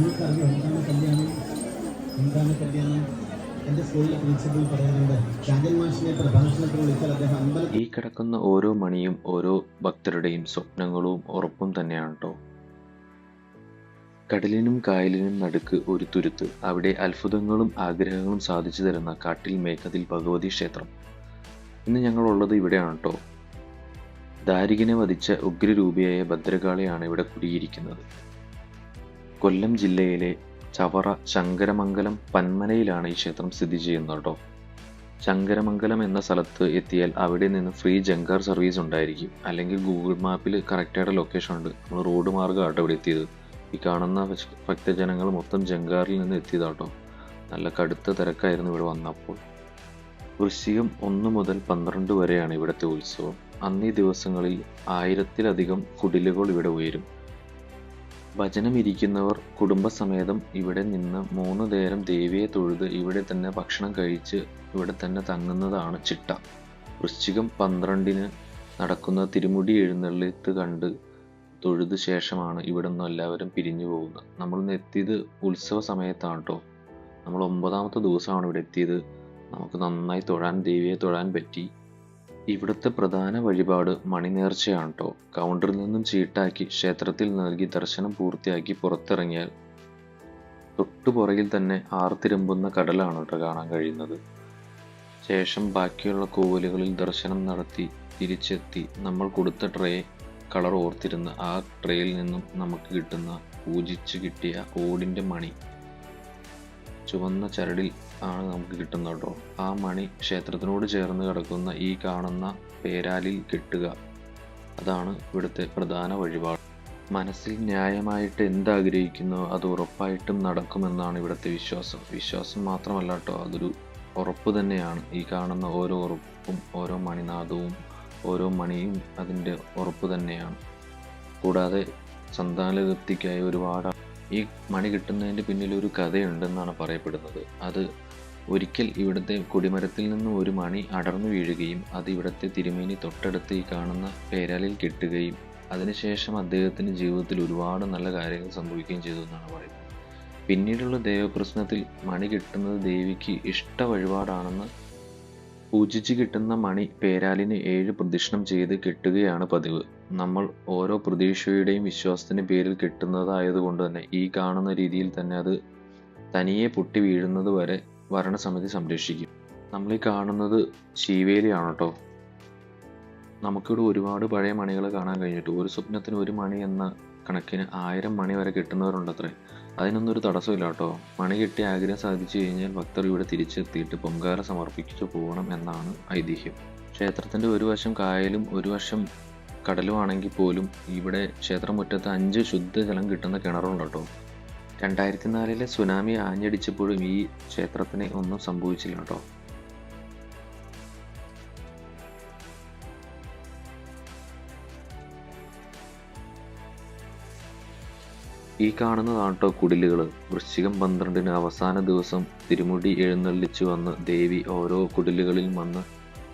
നിങ്ങൾക്കറിയോ എന്താണ് കല്യാണം? എന്താണ് കല്യാണം? പറയാറുണ്ട് പ്രഭാഷണത്തിൽ അദ്ദേഹം ഈ കിടക്കുന്ന ഓരോ മണിയും ഓരോ ഭക്തരുടെയും സ്വപ്നങ്ങളും ഉറപ്പും തന്നെയാണ് കേട്ടോ കടലിനും കായലിനും നടുക്ക് ഒരു തുരുത്ത്. അവിടെ അത്ഭുതങ്ങളും ആഗ്രഹങ്ങളും സാധിച്ചു തരുന്ന കാട്ടിൽ മേഘതിൽ ഭഗവതി ക്ഷേത്രം. ഇന്ന് ഞങ്ങളുള്ളത് ഇവിടെയാണ് കേട്ടോ ദാരികനെ വധിച്ച ഉഗ്രരൂപിയായ ഭദ്രകാളിയാണ് ഇവിടെ കുടിയിരിക്കുന്നത്. കൊല്ലം ജില്ലയിലെ ചവറ ശങ്കരമംഗലം പന്മനയിലാണ് ഈ ക്ഷേത്രം സ്ഥിതി ചെയ്യുന്നത് കേട്ടോ ശങ്കരമംഗലം എന്ന സ്ഥലത്ത് എത്തിയാൽ അവിടെ നിന്ന് ഫ്രീ ജങ്കാർ സർവീസ് ഉണ്ടായിരിക്കും. അല്ലെങ്കിൽ ഗൂഗിൾ മാപ്പിൽ കറക്റ്റായിട്ട് ലൊക്കേഷൻ ഉണ്ട്. നമ്മൾ റോഡ് മാർഗമാട്ടോ ഇവിടെ എത്തിയത്. ഈ കാണുന്ന ഭക്ത- ഭക്തജനങ്ങൾ മൊത്തം ജങ്കാറിൽ നിന്ന് എത്തിയതാട്ടോ നല്ല കടുത്ത തിരക്കായിരുന്നു ഇവിടെ വന്നപ്പോൾ. വൃശ്ചികം ഒന്ന് മുതൽ പന്ത്രണ്ട് വരെയാണ് ഇവിടുത്തെ ഉത്സവം. അന്നീ ദിവസങ്ങളിൽ ആയിരത്തിലധികം കുടിലുകൾ ഇവിടെ ഉയരും. ഭജനം ഇരിക്കുന്നവർ കുടുംബസമേതം ഇവിടെ നിന്ന് മൂന്ന് നേരം ദേവിയെ തൊഴുത് ഇവിടെ തന്നെ ഭക്ഷണം കഴിച്ച് ഇവിടെ തന്നെ തങ്ങുന്നതാണ് ചിട്ട. വൃശ്ചികം പന്ത്രണ്ടിന് നടക്കുന്ന തിരുമുടി എഴുന്നള്ളിത്ത് കണ്ട് തൊഴുത് ശേഷമാണ് ഇവിടെ നിന്ന് എല്ലാവരും പിരിഞ്ഞു പോകുന്നത്. നമ്മൾ എത്തിയത് ഉത്സവ സമയത്താണ് കേട്ടോ നമ്മൾ ഒമ്പതാമത്തെ ദിവസമാണ് ഇവിടെ എത്തിയത്. നമുക്ക് നന്നായി തൊഴാൻ ദേവിയെ തൊഴാൻ പറ്റി. ഇവിടുത്തെ പ്രധാന വഴിപാട് മണിനേർച്ചയാണ് കൗണ്ടറിൽ നിന്നും ചീട്ടാക്കി ക്ഷേത്രത്തിൽ നൽകി ദർശനം പൂർത്തിയാക്കി പുറത്തിറങ്ങിയാൽ തൊട്ടുപുറകിൽ തന്നെ ആർത്തിരമ്പുന്ന കടലാണ് കേട്ടോ കാണാൻ കഴിയുന്നത്. ശേഷം ബാക്കിയുള്ള കോവിലുകളിൽ ദർശനം നടത്തി തിരിച്ചെത്തി നമ്മൾ കൊടുത്ത ട്രേ കളർ ഓർത്തിരുന്ന ആ ട്രേയിൽ നിന്നും നമുക്ക് കിട്ടുന്ന പൂജിച്ച് കിട്ടിയ ഓടിന്റെ മണി. ചുവന്ന ചരടിൽ ആണ് നമുക്ക് കിട്ടുന്നത് കേട്ടോ. ആ മണി ക്ഷേത്രത്തിനോട് ചേർന്ന് കിടക്കുന്ന ഈ കാണുന്ന പേരാലിൽ കിട്ടുക. അതാണ് ഇവിടുത്തെ പ്രധാന വഴിപാട്. മനസ്സിൽ ന്യായമായിട്ട് എന്താഗ്രഹിക്കുന്നോ അത് ഉറപ്പായിട്ടും നടക്കുമെന്നാണ് ഇവിടുത്തെ വിശ്വാസം. വിശ്വാസം മാത്രമല്ല കേട്ടോ അതൊരു ഉറപ്പ് തന്നെയാണ്. ഈ കാണുന്ന ഓരോ ഉറപ്പും ഓരോ മണിനാദവും ഓരോ മണിയും അതിന്റെ ഉറപ്പ് തന്നെയാണ്. കൂടാതെ സന്താനലബ്ധിക്കായി ഒരുപാട് ഈ മണി കിട്ടുന്നതിന്റെ പിന്നിൽ ഒരു കഥയുണ്ടെന്നാണ് പറയപ്പെടുന്നത്. അത് ഒരിക്കൽ ഇവിടുത്തെ കൊടിമരത്തിൽ നിന്ന് ഒരു മണി അടർന്നു വീഴുകയും അത് ഇവിടുത്തെ തിരുമേനി തൊട്ടടുത്ത് ഈ കാണുന്ന പേരാലിൽ കെട്ടുകയും അതിനുശേഷം അദ്ദേഹത്തിന്റെ ജീവിതത്തിൽ ഒരുപാട് നല്ല കാര്യങ്ങൾ സംഭവിക്കുകയും ചെയ്തു എന്നാണ് പറയുന്നത്. പിന്നീടുള്ള ദേവപ്രശ്നത്തിൽ മണി കിട്ടുന്നത് ദേവിക്ക് ഇഷ്ട വഴിപാടാണെന്ന് പൂജിച്ച് കിട്ടുന്ന മണി പേരാലിന് ഏഴ് പ്രദക്ഷിണം ചെയ്ത് കെട്ടുകയാണ് പതിവ്. നമ്മൾ ഓരോ പ്രതീക്ഷയുടെയും വിശ്വാസത്തിന്റെ പേരിൽ കെട്ടുന്നതായതുകൊണ്ട് തന്നെ ഈ കാണുന്ന രീതിയിൽ തന്നെ അത് തനിയെ പൊട്ടി വീഴുന്നത് വരെ ഭരണസമിതി സംരക്ഷിക്കും. നമ്മൾ ഈ കാണുന്നത് ശീവേലിയാണ് കേട്ടോ നമുക്കിവിടെ ഒരുപാട് പഴയ മണികൾ കാണാൻ കഴിഞ്ഞിട്ട് ഒരു സ്വപ്നത്തിന് ഒരു മണി എന്ന കണക്കിന് ആയിരം മണി വരെ കിട്ടുന്നവരുണ്ടത്രേ. അതിനൊന്നും ഒരു തടസ്സമില്ല കേട്ടോ മണി കിട്ടി ആഗ്രഹം സാധിച്ചു കഴിഞ്ഞാൽ ഭക്തർ ഇവിടെ തിരിച്ചെത്തിയിട്ട് പൊങ്കാല സമർപ്പിച്ചു പോകണം എന്നാണ് ഐതിഹ്യം. ക്ഷേത്രത്തിന്റെ ഒരു വശം കായലും ഒരു വശം കടലുമാണെങ്കിൽ പോലും ഇവിടെ ക്ഷേത്രമുറ്റത്ത് അഞ്ച് ശുദ്ധജലം കിട്ടുന്ന കിണറുണ്ട് കേട്ടോ രണ്ടായിരത്തി നാലിലെ സുനാമി ആഞ്ഞടിച്ചപ്പോഴും ഈ ക്ഷേത്രത്തിന് ഒന്നും സംഭവിച്ചില്ല കേട്ടോ. ഈ കാണുന്നതാണ് കേട്ടോ കുടിലുകൾ വൃശ്ചികം പന്ത്രണ്ടിന് അവസാന ദിവസം തിരുമുടി എഴുന്നള്ളിച്ചു വന്ന് ദേവി ഓരോ കുടിലുകളിൽ വന്ന്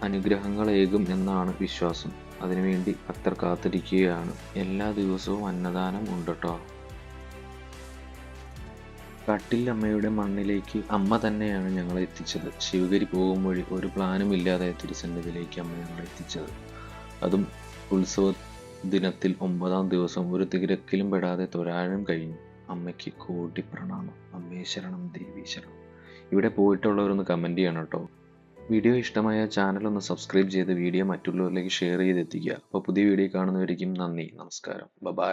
അനുഗ്രഹങ്ങളേകും എന്നാണ് വിശ്വാസം. അതിനുവേണ്ടി ഭക്തർ കാത്തിരിക്കുകയാണ് എല്ലാ ദിവസവും അന്നദാനം ഉണ്ട് കേട്ടോ. കാട്ടിൽ അമ്മയുടെ മണ്ണിലേക്ക് അമ്മ തന്നെയാണ് ഞങ്ങളെ എത്തിച്ചത്. ശിവഗിരി പോകും വഴി ഒരു പ്ലാനും ഇല്ലാതെ തിരുസന്നിധിയിലേക്ക് അമ്മ ഞങ്ങളെ എത്തിച്ചത്. അതും ഉത്സവ ദിനത്തിൽ ഒമ്പതാം ദിവസം ഒരു തിരക്കിലും പെടാതെ തൊരാഴം കഴിഞ്ഞു. അമ്മയ്ക്ക് കോടി പ്രണാമം. അമ്മേ ശരണം ദേവീ ശരണം. ഇവിടെ പോയിട്ടുള്ളവരൊന്ന് കമന്റ് ചെയ്യണം കേട്ടോ. വീഡിയോ ഇഷ്ടമായ ചാനൽ ഒന്ന് സബ്സ്ക്രൈബ് ചെയ്ത് വീഡിയോ മറ്റുള്ളവരിലേക്ക് ഷെയർ ചെയ്തെത്തിക്കുക. അപ്പോൾ പുതിയ വീഡിയോ കാണുന്നവരിക്കും നന്ദി നമസ്കാരം. ബൈ